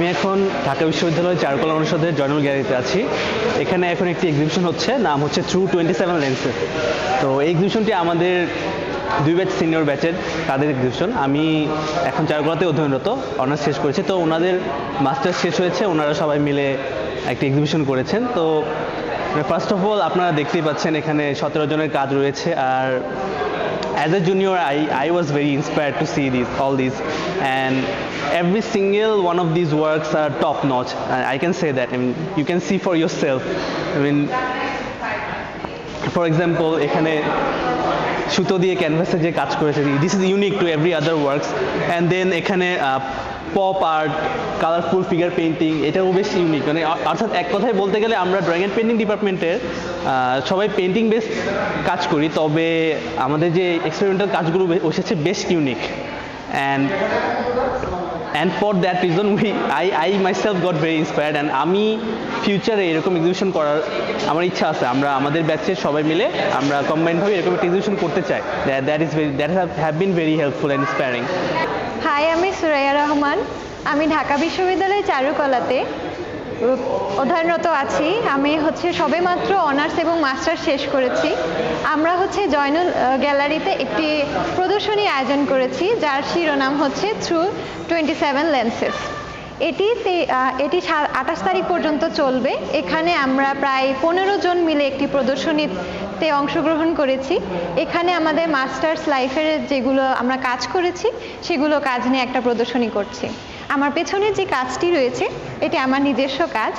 আমি এখন ঢাকা বিশ্ববিদ্যালয়ের চারুকলা অনুষদের জয়নুল গ্যালারিতে আছি। এখানে এখন একটি এক্সিবিশন হচ্ছে, নাম হচ্ছে ট্রু টোয়েন্টি সেভেন লেন্সেস তো এই এক্সিবিশনটি আমাদের দুই ব্যাচ সিনিয়র ব্যাচের তাদের এক্সিবিশন আমি এখন চারুকলাতে অধ্যয়নরত অনার্স শেষ করেছি। তো ওনাদের মাস্টার্স শেষ হয়েছে, ওনারা সবাই মিলে একটি এক্সিবিশন করেছেন। তো ফার্স্ট অফ অল আপনারা দেখতেই পাচ্ছেন এখানে সতেরো জনের কাজ রয়েছে। আর as a junior I, I was very inspired to see these all these and every single one of these works are top notch I, can say that I mean you can see for yourself I mean for example এখানে সুতো দিয়ে ক্যানভাসে যে কাজ করেছে this is unique to every other works and then এখানে pop art colourful figure painting এটাও বেশ ইউনিক মানে অর্থাৎ এক কথায় বলতে গেলে আমরা ড্রয়িং অ্যান্ড পেন্টিং ডিপার্টমেন্টের সবাই পেন্টিং বেস কাজ করি, তবে আমাদের যে এক্সপেরিমেন্টাল কাজগুলো এসেছে বেশ unique and and for that reason we I I myself got very inspired and আমি ফিউচারে এরকম এক্সিবিশন করার আমার ইচ্ছা আছে। আমরা, আমাদের ব্যাচের সবাই মিলে আমরা কম্বাইনভাবে এরকম একটা এক্সিবিশন করতে চাই। That is very that have been very helpful and inspiring hi আমি সুরাইয়া রহমান। আমি ঢাকা বিশ্ববিদ্যালয়ের চারুকলাতে অধ্যয়নরত আছি। আমি হচ্ছে সবেমাত্র অনার্স এবং মাস্টার শেষ করেছি। আমরা হচ্ছে জয়নুল গ্যালারিতে একটি প্রদর্শনী আয়োজন করেছি, যার শিরোনাম হচ্ছে থ্রু টোয়েন্টি সেভেন লেন্সেস এটি এটি আঠাশ তারিখ পর্যন্ত চলবে। এখানে আমরা প্রায় পনেরো জন মিলে একটি প্রদর্শনীতে অংশগ্রহণ করেছি। এখানে আমাদের মাস্টার্স লাইফের যেগুলো আমরা কাজ করেছি, সেগুলো কাজ নিয়ে একটা প্রদর্শনী করছি। আমার পেছনে যে কাজটি রয়েছে, এটি আমার নিজস্ব কাজ।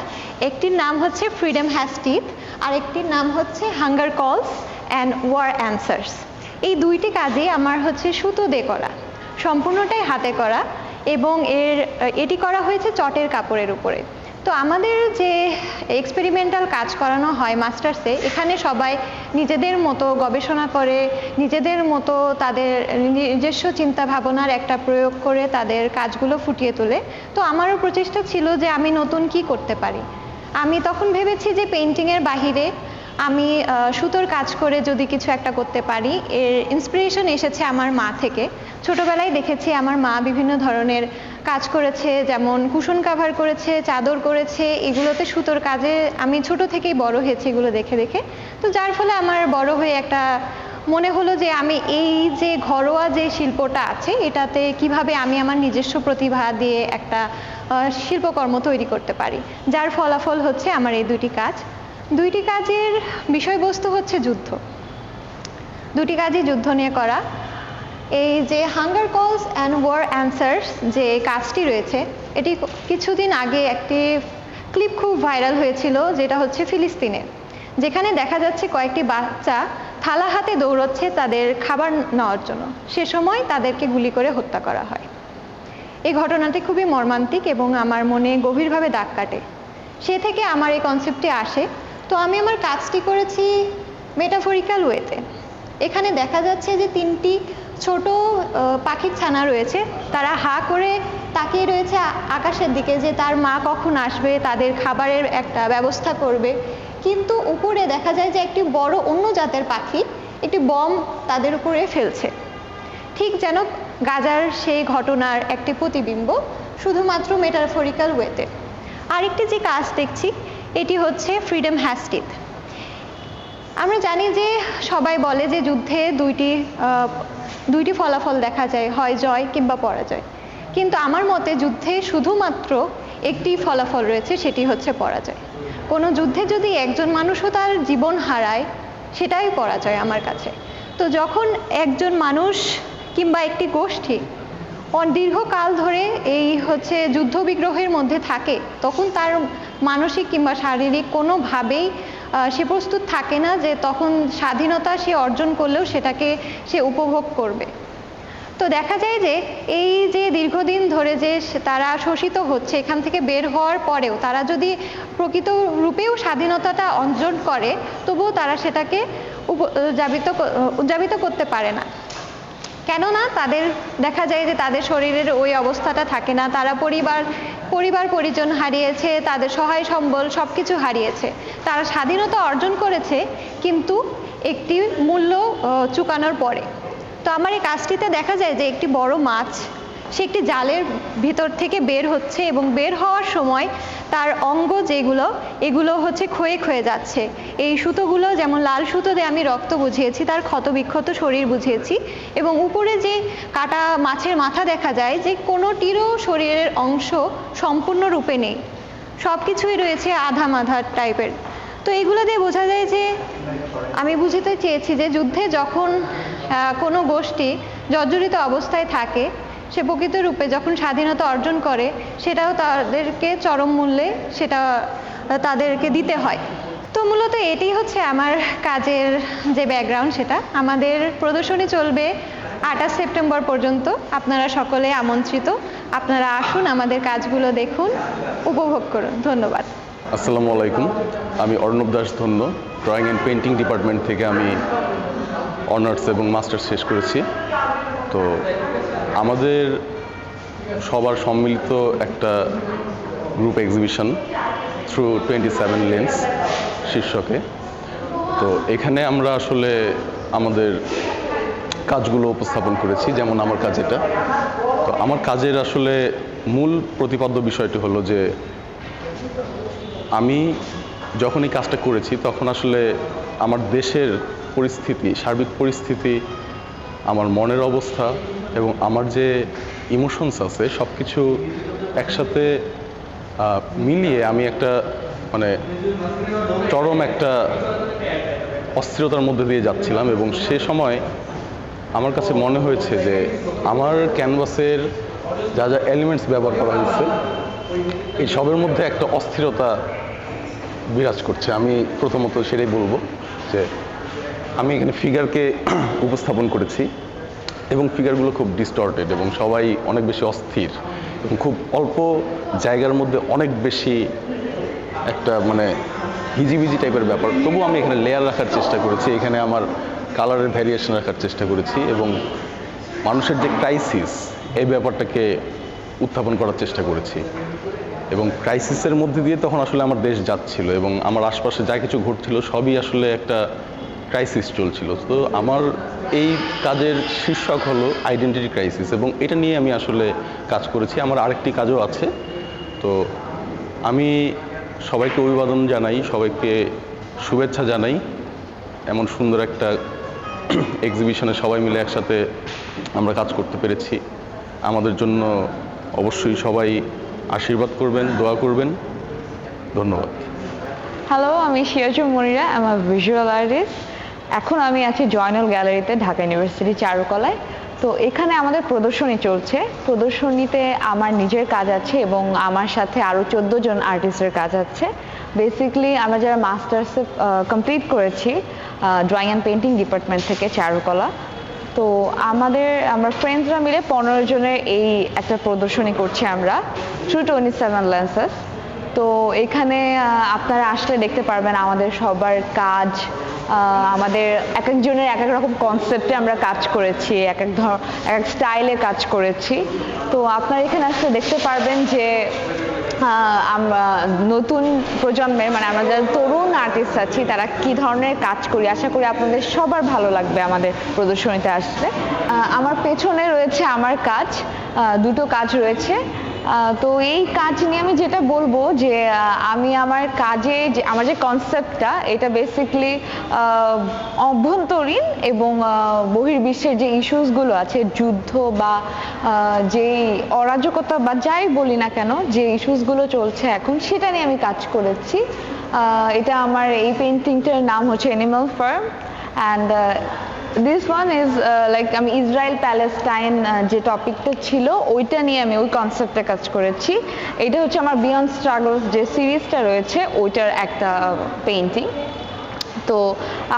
একটির নাম হচ্ছে ফ্রিডম হ্যাস্টিথ আর একটির নাম হচ্ছে হাঙ্গার কলস অ্যান্ড ওয়ার অ্যান্সার্স এই দুইটি কাজই আমার হচ্ছে সুতো দিয়ে করা, সম্পূর্ণটাই হাতে করা এবং এর, এটি করা হয়েছে চটের কাপড়ের উপরে। তো আমাদের যে এক্সপেরিমেন্টাল কাজ করানো হয় মাস্টার্সে এখানে সবাই নিজেদের মতো গবেষণা করে, নিজেদের মতো তাদের নিজস্ব চিন্তা ভাবনার একটা প্রয়োগ করে তাদের কাজগুলো ফুটিয়ে তোলে। তো আমারও প্রচেষ্টা ছিল যে আমি নতুন কি করতে পারি। আমি তখন ভেবেছি যে পেন্টিংয়ের বাহিরে আমি সুতোর কাজ করে যদি কিছু একটা করতে পারি, এর ইন্সপিরেশন এসেছে আমার মা থেকে। ছোটবেলায় দেখেছি আমার মা বিভিন্ন ধরনের কাজ করেছে, যেমন কুশন কাভার করেছে, চাদর করেছে, এগুলোতে সুতোর কাজে আমি ছোট থেকেই বড় হয়েছি এগুলো দেখে দেখে। তো যার ফলে আমার বড় হয়ে একটা মনে হলো যে আমি এই যে ঘরোয়া যে শিল্পটা আছে, এটাতে কীভাবে আমি আমার নিজস্ব প্রতিভা দিয়ে একটা শিল্পকর্ম তৈরি করতে পারি। যার ফলাফল হচ্ছে আমার এই দুটি কাজ। দুইটি কাজের বিষয়বস্তু হচ্ছে যুদ্ধ। দুটি কাজই যুদ্ধ নিয়ে করা। এই যে হাঙ্গার কলস অ্যান্ড ওয়ার অ্যান্সার্স যে কাজটি রয়েছে, এটি কিছুদিন আগে একটি ক্লিপ খুব ভাইরাল হয়েছিল, যেটা হচ্ছে ফিলিস্তিনে। যেখানে দেখা যাচ্ছে কয়েকটি বাচ্চা থালা হাতে দৌড়চ্ছে তাদের খাবার নেওয়ার জন্য। সে সময় তাদেরকে গুলি করে হত্যা করা হয়। এই ঘটনাটি খুবই মর্মান্তিক এবং আমার মনে গভীরভাবে দাগ কাটে। সে থেকে আমার এই কনসেপ্টটি আসে। তো আমি আমার কাজটি করেছি মেটাফরিক্যাল ওয়েতে এখানে দেখা যাচ্ছে যে তিনটি ছোট পাখির ছানা রয়েছে। তারা হা করে তাকিয়ে রয়েছে আকাশের দিকে যে তার মা কখন আসবে, তাদের খাবারের একটা ব্যবস্থা করবে। কিন্তু উপরে দেখা যায় যে একটি বড় অন্য জাতের পাখি একটি বম তাদের উপরে ফেলছে। ঠিক যেন গাজার সেই ঘটনার একটি প্রতিবিম্ব, শুধুমাত্র মেটাফরিক্যাল ওয়েতে আরেকটি যে কাজ দেখছি, এটি হচ্ছে ফ্রিডম হ্যাস্টিথ আমরা জানি যে সবাই বলে যে যুদ্ধে দুইটি দুইটি ফলাফল দেখা যায়, হয় জয় কিংবা পরাজয়। কিন্তু আমার মতে যুদ্ধে শুধুমাত্র একটি ফলাফল রয়েছে, সেটি হচ্ছে পরাজয়। কোনো যুদ্ধে যদি একজন মানুষও তার জীবন হারায়, সেটাই পরাজয় আমার কাছে। তো যখন একজন মানুষ কিংবা একটি গোষ্ঠী দীর্ঘকাল ধরে এই হচ্ছে যুদ্ধ বিগ্রহের মধ্যে থাকে, তখন তার মানসিক কিংবা শারীরিক কোনোভাবেই সে প্রস্তুত থাকে না যে তখন স্বাধীনতা সে অর্জন করলেও সেটাকে সে উপভোগ করবে। তো দেখা যায় যে এই যে দীর্ঘদিন ধরে যে তারা শোষিত হচ্ছে, এখান থেকে বের হওয়ার পরেও তারা যদি প্রকৃত রূপেও স্বাধীনতাটা অর্জন করে, তবুও তারা সেটাকে উদযাপিত উদযাপিত করতে পারে না। কেননা তাদের, দেখা যায় যে তাদের শরীরের ওই অবস্থাটা থাকে না, তারা পরিবার পরিবার পরিজন হারিয়েছে, তাদের সহায় সম্বল সব কিছু হারিয়েছে। তারা স্বাধীনতা অর্জন করেছে, কিন্তু একটি মূল্য চুকানোর পরে। তো আমার এই কাজটিতে দেখা যায় যে একটি বড় মাছ সে একটি জালের ভিতর থেকে বের হচ্ছে এবং বের হওয়ার সময় তার অঙ্গ যেগুলো, এগুলো হচ্ছে ক্ষয়ে ক্ষয়ে যাচ্ছে। এই সুতোগুলো যেমন লাল সুতো দিয়ে আমি রক্ত বুঝিয়েছি, তার ক্ষতবিক্ষত শরীর বুঝিয়েছি এবং উপরে যে কাটা মাছের মাথা দেখা যায়, যে কোনোটিরও শরীরের অংশ সম্পূর্ণরূপে নেই। সব কিছুই রয়েছে আধা মাধা টাইপের। তো এগুলো দিয়ে বোঝা যায় যে, আমি বুঝতে চেয়েছি যে যুদ্ধে যখন কোনো গোষ্ঠী জর্জরিত অবস্থায় থাকে সে প্রকৃত রূপে যখন স্বাধীনতা অর্জন করে, সেটাও তাদেরকে চরম মূল্যে সেটা তাদেরকে দিতে হয়। তো মূলত এটি হচ্ছে আমার কাজের যে ব্যাকগ্রাউন্ড সেটা। আমাদের প্রদর্শনী চলবে আঠাশ সেপ্টেম্বর পর্যন্ত। আপনারা সকলে আমন্ত্রিত। আপনারা আসুন, আমাদের কাজগুলো দেখুন, উপভোগ করুন। ধন্যবাদ। আসসালামু আলাইকুম। আমি অর্ণব দাস ধন্য। ড্রয়িং অ্যান্ড পেন্টিং ডিপার্টমেন্ট থেকে আমি অনার্স এবং মাস্টার্স শেষ করেছি। তো আমাদের সবার সম্মিলিত একটা group exhibition through twenty seven lens শীর্ষকে। তো এখানে আমরা আসলে আমাদের কাজগুলো উপস্থাপন করেছি, যেমন আমার কাজ এটা। তো আমার কাজের আসলে মূল প্রতিপাদ্য বিষয়টি হলো যে, আমি যখন এই কাজটা করেছি তখন আসলে আমার দেশের পরিস্থিতি, সার্বিক পরিস্থিতি, আমার মনের অবস্থা এবং আমার যে ইমোশনস আছে সব কিছু একসাথে মিলিয়ে আমি একটা মানে চরম একটা অস্থিরতার মধ্যে দিয়ে যাচ্ছিলাম এবং সে সময় আমার কাছে মনে হয়েছে যে আমার ক্যানভাসের যা যা এলিমেন্টস ব্যবহার করা হয়েছে, এই সবের মধ্যে একটা অস্থিরতা বিরাজ করছে। আমি প্রথমত সেটাই বলব যে আমি এখানে ফিগারকে উপস্থাপন করেছি। এবং ফিগারগুলো খুব ডিস্টর্টেড এবং সবাই অনেক বেশি অস্থির এবং খুব অল্প জায়গার মধ্যে অনেক বেশি একটা মানে হিজিবিজি টাইপের ব্যাপার। তবু আমি এখানে লেয়ার রাখার চেষ্টা করেছি, এখানে আমার কালারের ভ্যারিয়েশন রাখার চেষ্টা করেছি এবং মানুষের যে ক্রাইসিস এই ব্যাপারটাকে উত্থাপন করার চেষ্টা করেছি। এবং ক্রাইসিসের মধ্যে দিয়ে তখন আসলে আমার দেশ যাচ্ছিল এবং আমার আশপাশে যা কিছু ঘটছিল সবই আসলে একটা ক্রাইসিস চলছিল। তো আমার এই কাজের শীর্ষক হলো আইডেন্টিটি ক্রাইসিস এবং এটা নিয়ে আমি আসলে কাজ করেছি। আমার আরেকটি কাজও আছে। তো আমি সবাইকে অভিবাদন জানাই, সবাইকে শুভেচ্ছা জানাই। এমন সুন্দর একটা এক্সিবিশনে সবাই মিলে একসাথে আমরা কাজ করতে পেরেছি। আমাদের জন্য অবশ্যই সবাই আশীর্বাদ করবেন, দোয়া করবেন। ধন্যবাদ। হ্যালো আমি শিয়াজু মনিরা আমার ভিজুয়াল আর্টিস্ট এখন আমি আছি জয়নাল গ্যালারিতে, ঢাকা ইউনিভার্সিটি চারুকলায়। তো এখানে আমাদের প্রদর্শনী চলছে। প্রদর্শনীতে আমার নিজের কাজ আছে এবং আমার সাথে আরও চোদ্দ জন আর্টিস্টের কাজ আছে। বেসিকলি আমরা যারা মাস্টার্স কমপ্লিট করেছি ড্রয়িং অ্যান্ড পেন্টিং ডিপার্টমেন্ট থেকে চারুকলা। তো আমাদের, আমরা ফ্রেন্ডসরা মিলে পনেরো জনের এই একটা প্রদর্শনী করছি আমরা। থ্রু টোয়েন্টি সেভেন লেন্সেস তো এখানে আপনারা আসলে দেখতে পারবেন আমাদের সবার কাজ আমাদের এক একজনের এক এক রকম কনসেপ্টে আমরা কাজ করেছি, এক এক ধর, এক এক স্টাইলে কাজ করেছি। তো আপনারা এখানে আসলে দেখতে পারবেন যে আমরা নতুন প্রজন্মের মানে আমরা যারা তরুণ আর্টিস্ট আছি, তারা কি ধরনের কাজ করি? আশা করি আপনাদের সবার ভালো লাগবে আমাদের প্রদর্শনীতে আসলে আমার পেছনে রয়েছে আমার কাজ। দুটো কাজ রয়েছে। তো এই কাজ নিয়ে আমি যেটা বলব যে আমি আমার কাজে যে আমার যে কনসেপ্টটা এটা বেসিকলি অভ্যন্তরীণ এবং বহির্বিশ্বের যে ইস্যুসগুলো আছে, যুদ্ধ বা যেই অরাজকতা বা যাই বলি না কেন, যে ইস্যুসগুলো চলছে এখন, সেটা নিয়ে আমি কাজ করেছি। এটা আমার এই পেন্টিংটার নাম হচ্ছে animal farm and this one is like আমি ইসরায়েল প্যালেস্টাইন যে টপিকটা ছিল, ওইটা নিয়ে আমি ওই কনসেপ্টে কাজ করেছি। এটা হচ্ছে আমার বিয়ন্ড স্ট্রাগলস যে সিরিজটা রয়েছে, ওইটার একটা পেন্টিং তো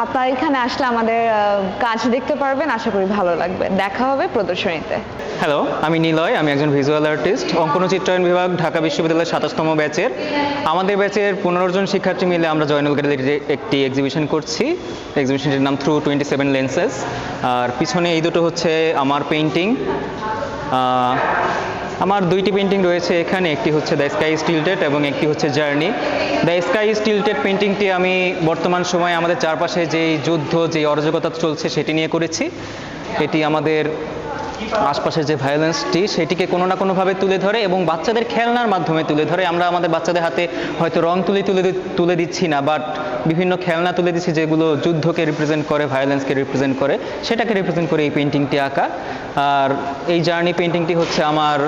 আপনারা এখানে আসলে আমাদের কাজ দেখতে পারবেন, আশা করি ভালো লাগবে। দেখা হবে প্রদর্শনীতে। হ্যালো আমি নিলয়, আমি একজন ভিজুয়াল আর্টিস্ট অঙ্কন চিত্রায়ন বিভাগ, ঢাকা বিশ্ববিদ্যালয়ের সাতাশতম ব্যাচের আমাদের ব্যাচের পনেরো জন শিক্ষার্থী মিলে আমরা জয়নুল গ্যালারিতে একটি এক্সিবিশন করছি। এক্সিবিশনটির নাম থ্রু টোয়েন্টি সেভেন লেন্সেস আর পিছনে এই দুটো হচ্ছে আমার পেন্টিং আমার দুইটি পেন্টিং রয়েছে, এখানে একটি হচ্ছে দ্য স্কাই স্টিলটেড এবং একটি হচ্ছে জার্নি দ্য স্কাই স্টিলটেড পেন্টিংটি আমি বর্তমান সময়ে আমাদের চারপাশে যেই যুদ্ধ যে অরাজকতা চলছে সেটি নিয়ে করেছি। এটি আমাদের আশপাশের যে ভায়োলেন্সটি সেটিকে কোনো না কোনোভাবে তুলে ধরে এবং বাচ্চাদের খেলনার মাধ্যমে তুলে ধরে। আমরা আমাদের বাচ্চাদের হাতে হয়তো রং তুলি, তুলে তুলে দিচ্ছি না বাট বিভিন্ন খেলনা তুলে দিচ্ছি যেগুলো যুদ্ধকে রিপ্রেজেন্ট করে ভায়োলেন্সকে রিপ্রেজেন্ট করে, সেটাকে রিপ্রেজেন্ট করে এই পেন্টিংটি আঁকা। আর এই জার্নি পেন্টিংটি হচ্ছে আমার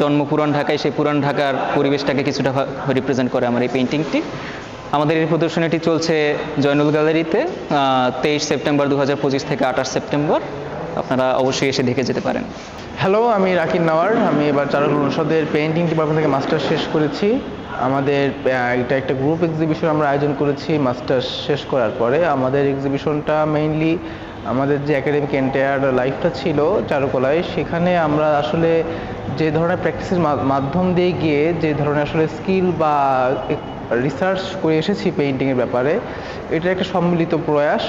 জন্ম পুরান ঢাকায়, সেই পুরান ঢাকার পরিবেশটাকে কিছুটা রিপ্রেজেন্ট করে আমার এই পেন্টিংটি আমাদের এই প্রদর্শনীটি চলছে জয়নুল গ্যালারিতে তেইশ সেপ্টেম্বর দু হাজার পঁচিশ থেকে আঠাশ সেপ্টেম্বর। আপনারা অবশ্যই এসে দেখে যেতে পারেন। হ্যালো আমি রাকিব নওয়ার। আমি এবার চারুল অনুষদের পেইন্টিং ডিপার্টমেন্ট থেকে মাস্টার শেষ করেছি। আমাদের এটা একটা গ্রুপ এক্সিবিশন আমরা আয়োজন করেছি মাস্টার্স শেষ করার পরে। আমাদের এক্সিবিশনটা মেইনলি আমাদের যে একাডেমিক এন্টায়ার লাইফটা ছিল চারুকলায়, সেখানে আমরা আসলে যে ধরনের প্র্যাকটিসের মাধ্যম দিয়ে গিয়ে যে ধরনের আসলে স্কিল বা রিসার্চ করে এসেছি পেইন্টিংয়ের ব্যাপারে, এটা একটা সম্মিলিত প্রয়াস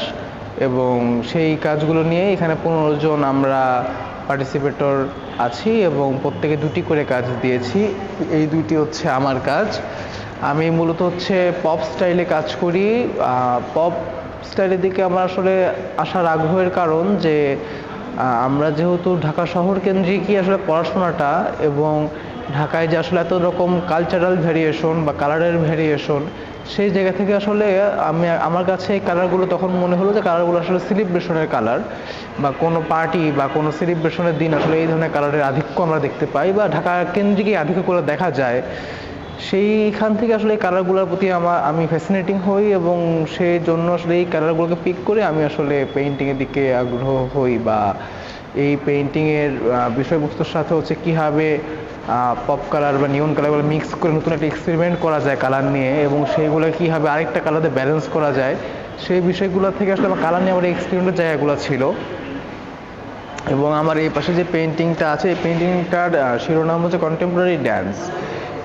এবং সেই কাজগুলো নিয়ে এখানে পনেরো জন আমরা পার্টিসিপেটর আছি এবং প্রত্যেকে দুটি করে কাজ দিয়েছি। এই দুটি হচ্ছে আমার কাজ। আমি মূলত হচ্ছে পপ স্টাইলে কাজ করি। পপ স্টাইলের দিকে আমার আসলে আসার আগ্রহের কারণ যে আমরা যেহেতু ঢাকা শহর কেন্দ্রিকই আসলে পড়াশোনাটা এবং ঢাকায় যে আসলে এত রকম কালচারাল ভ্যারিয়েশন বা কালারের ভ্যারিয়েশন সেই জায়গা থেকে আসলে আমি, আমার কাছে এই কালারগুলো তখন মনে হলো যে কালারগুলো আসলে সেলিব্রেশনের কালার বা কোনো পার্টি বা কোনো সেলিব্রেশনের দিন আসলে এই ধরনের কালারের আধিক্য আমরা দেখতে পাই বা ঢাকা কেন্দ্রিকই আধিক্যগুলো দেখা যায়। সেইখান থেকে আসলে এই কালারগুলোর প্রতি আমার, আমি ফ্যাসিনেটিং হই এবং সেই জন্য আসলে এই কালারগুলোকে পিক করে আমি আসলে পেইন্টিংয়ের দিকে আগ্রহ হই বা এই পেইন্টিংয়ের বিষয়বস্তুর সাথে হচ্ছে কীভাবে পপ কালার বা নিয়ন কালারগুলো মিক্স করে নতুন একটা এক্সপেরিমেন্ট করা যায় কালার নিয়ে এবং সেইগুলো কীভাবে আরেকটা কালারে ব্যালেন্স করা যায় সেই বিষয়গুলো থেকে আসলে আমার কালার নিয়ে আমার এক্সপেরিমেন্টের জায়গাগুলো ছিল। এবং আমার এই পাশে যে পেইন্টিংটা আছে এই পেইন্টিংটার আহ, শিরোনাম হচ্ছে কন্টেম্পোরারি ড্যান্স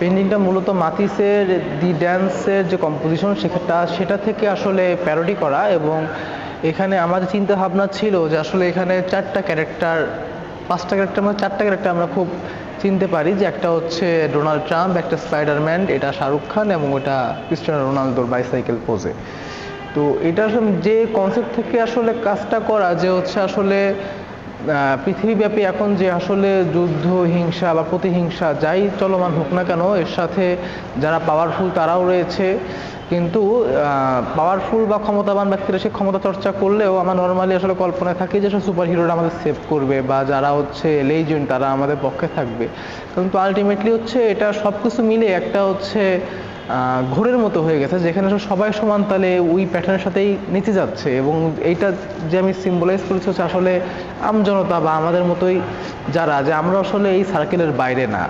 পেন্টিংটা মূলত মাতিসের দি ড্যান্সের যে কম্পোজিশন সেটা সেটা থেকে আসলে প্যারোডি করা এবং এখানে আমাদের চিন্তা ভাবনা ছিল যে আসলে এখানে চারটা ক্যারেক্টার পাঁচটা ক্যারেক্টার মানে চারটা ক্যারেক্টার আমরা খুব চিনতে পারি যে একটা হচ্ছে ডোনাল্ড ট্রাম্প, একটা স্পাইডারম্যান, এটা শাহরুখ খান এবং ওটা ক্রিস্টিয়ানো রোনালদোর বাইসাইকেল পোজে তো এটা যে কনসেপ্ট থেকে আসলে কাজটা করা যে হচ্ছে আসলে পৃথিবীব্যাপী এখন যে আসলে যুদ্ধ, হিংসা বা প্রতিহিংসা যাই চলমান হোক না কেন, এর সাথে যারা পাওয়ারফুল তারাও রয়েছে। কিন্তু পাওয়ারফুল বা ক্ষমতাবান ব্যক্তিরা সে ক্ষমতা চর্চা করলেও আমার নর্মালি আসলে কল্পনায় থাকে যে সুপার হিরোরা আমাদের সেভ করবে বা যারা হচ্ছে লেজেন্ড তারা আমাদের পক্ষে থাকবে। কিন্তু আলটিমেটলি হচ্ছে এটা সব কিছু মিলে একটা হচ্ছে ঘোরের মতো হয়ে গেছে, যেখানে সবাই সমান তালে ওই প্যাটার্নের সাথেই নিচে যাচ্ছে। এবং এইটা যে আমি সিম্বলাইজ করেছি হচ্ছে আসলে আমজনতা বা আমাদের মতোই যারা, যে আমরা আসলে এই সার্কেলের বাইরে না।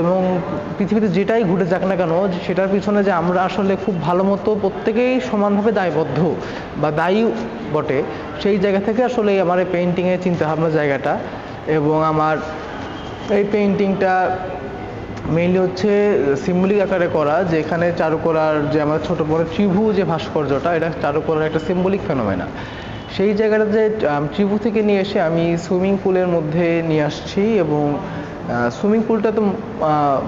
এবং পৃথিবীতে যেটাই ঘুরে যাক না কেন, সেটার পিছনে যে আমরা আসলে খুব ভালো মতো প্রত্যেকেই সমানভাবে দায়বদ্ধ বা দায়ী বটে, সেই জায়গা থেকে আসলে আমার এই পেন্টিংয়ের চিন্তাভাবনার জায়গাটা এবং আমার এই পেন্টিংটা মেইনলি হচ্ছে সিম্বলিক আকারে করা যেখানে চারুকলার যে আমাদের ছোট বড় ত্রিভু যে ভাস্কর্যটা এটা চারুকলার একটা সিম্বলিক ফেনোমেনা সেই জায়গাটাতে আম, ত্রিভু থেকে নিয়ে এসে আমি সুইমিং পুলের মধ্যে নিয়ে আসছি এবং সুইমিং পুলটা তো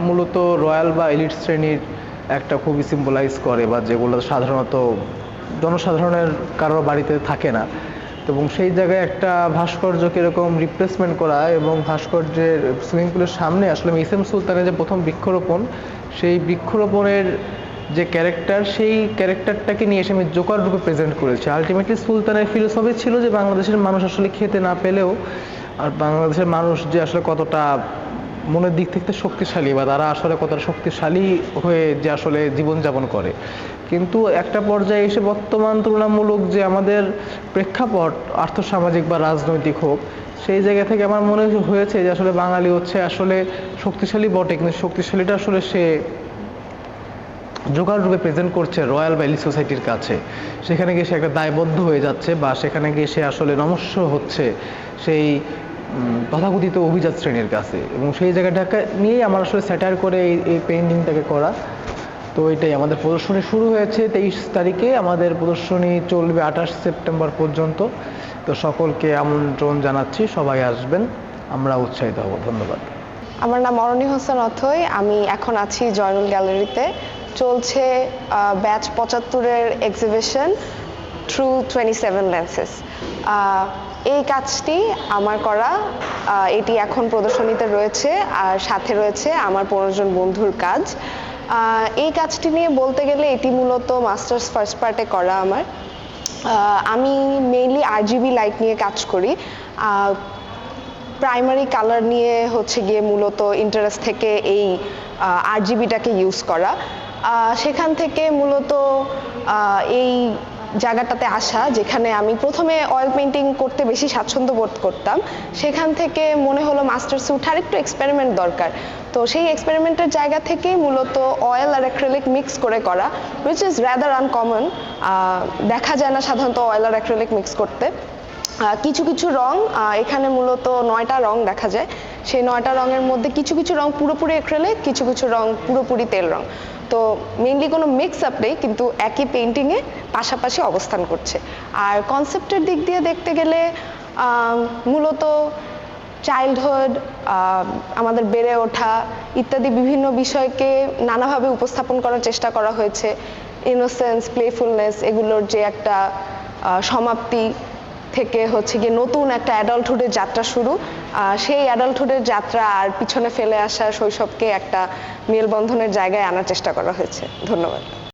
মূলত রয়্যাল বা এলিট শ্রেণির একটা খুবই সিম্বলাইজ করে বা যেগুলো সাধারণত জনসাধারণের কারোর বাড়িতে থাকে না। এবং সেই জায়গায় একটা ভাস্কর্য কীরকম রিপ্লেসমেন্ট করা এবং ভাস্কর্যের সুইমিং পুলের সামনে আসলে এস এম সুলতানের যে প্রথম বৃক্ষরোপণ, সেই বৃক্ষরোপণের যে ক্যারেক্টার সেই ক্যারেক্টারটাকে নিয়ে এসে আমি জোকার রূপে প্রেজেন্ট করেছি। আলটিমেটলি সুলতানের ফিলোসফি ছিল যে বাংলাদেশের মানুষ আসলে খেতে না পেলেও, আর বাংলাদেশের মানুষ যে আসলে কতটা মনের দিক থেকে শক্তিশালী বা তারা আসলে কতটা শক্তিশালী হয়ে যে আসলে জীবনযাপন করে। কিন্তু একটা পর্যায়ে এসে বর্তমান তুলনামূলক যে আমাদের প্রেক্ষাপট, আর্থসামাজিক বা রাজনৈতিক হোক, সেই জায়গা থেকে আমার মনে হয়েছে যে আসলে বাঙালি হচ্ছে আসলে শক্তিশালী বটে, কিন্তু শক্তিশালীটা আসলে সে জোগাড় রূপে প্রেজেন্ট করছে রয়্যাল ভ্যালি সোসাইটির কাছে। সেখানে গিয়ে সে একটা দায়বদ্ধ হয়ে যাচ্ছে বা সেখানে গিয়ে সে আসলে নমস্য হচ্ছে সেই তথাকথিত অভিজাত শ্রেণির কাছে। এবং সেই জায়গাটাকে নিয়েই আমার আসলে স্যাটার করে এই এই পেইন্টিংটাকে করা। তো এটাই, আমাদের প্রদর্শনী শুরু হয়েছে তেইশ তারিখে। আমাদের প্রদর্শনী চলবে আঠাশ সেপ্টেম্বর পর্যন্ত। তো সকলকে আমন্ত্রণ জানাচ্ছি, সবাই আসবেন। আমরা উৎসাহিত হব। ধন্যবাদ। আমার নাম অরণি হোসেন অথই। আমি এখন আছি জয়নুল গ্যালারিতে। চলছে ব্যাচ পঁচাত্তরের exhibition through twenty seven lenses এই কাজটি আমার করা এটি এখন প্রদর্শনীতে রয়েছে আর সাথে রয়েছে আমার পনেরো জন বন্ধুর কাজ। এই কাজটি নিয়ে বলতে গেলে এটি মূলত মাস্টার্স ফার্স্ট পার্টে করা আমার। আমি মেইনলি আরজিবি লাইট নিয়ে কাজ করি। প্রাইমারি কালার নিয়ে হচ্ছে গিয়ে মূলত ইন্টারেস্ট থেকে এই আরজিবিটাকে ইউজ করা। সেখান থেকে মূলত এই জায়গাটাতে আসা, যেখানে আমি প্রথমে অয়েল পেন্টিং করতে বেশি স্বাচ্ছন্দ্য বোধ করতাম। সেখান থেকে মনে হলো মাস্টার্সে উঠার একটু এক্সপেরিমেন্ট দরকার। তো সেই এক্সপেরিমেন্টের জায়গা থেকেই মূলত অয়েল আর অ্যাক্রেলিক মিক্স করে করা উইচ ইজ র্যাদার আনকমন দেখা যায় না সাধারণত অয়েল আর অ্যাক্রেলিক মিক্স করতে। কিছু কিছু রং এখানে মূলত নয়টা রং দেখা যায়। সেই নয়টা রঙের মধ্যে কিছু কিছু রং পুরোপুরি এক্রেলিক কিছু কিছু রং পুরোপুরি তেল রং। তো মেইনলি কোনো মিক্স আপ নেই, কিন্তু একই পেন্টিংয়ে পাশাপাশি অবস্থান করছে। আর কনসেপ্টের দিক দিয়ে দেখতে গেলে মূলত চাইল্ডহুড আমাদের বেড়ে ওঠা ইত্যাদি বিভিন্ন বিষয়কে নানাভাবে উপস্থাপন করার চেষ্টা করা হয়েছে। ইনোসেন্স প্লেফুলনেস এগুলোর যে একটা সমাপ্তি থেকে হচ্ছে গিয়ে নতুন একটা অ্যাডাল্টহুডের যাত্রা শুরু। সেই অ্যাডাল্টহুডের যাত্রা আর পিছনে ফেলে আসা শৈশবকে একটা মেলবন্ধনের জায়গায় আনার চেষ্টা করা হয়েছে। ধন্যবাদ।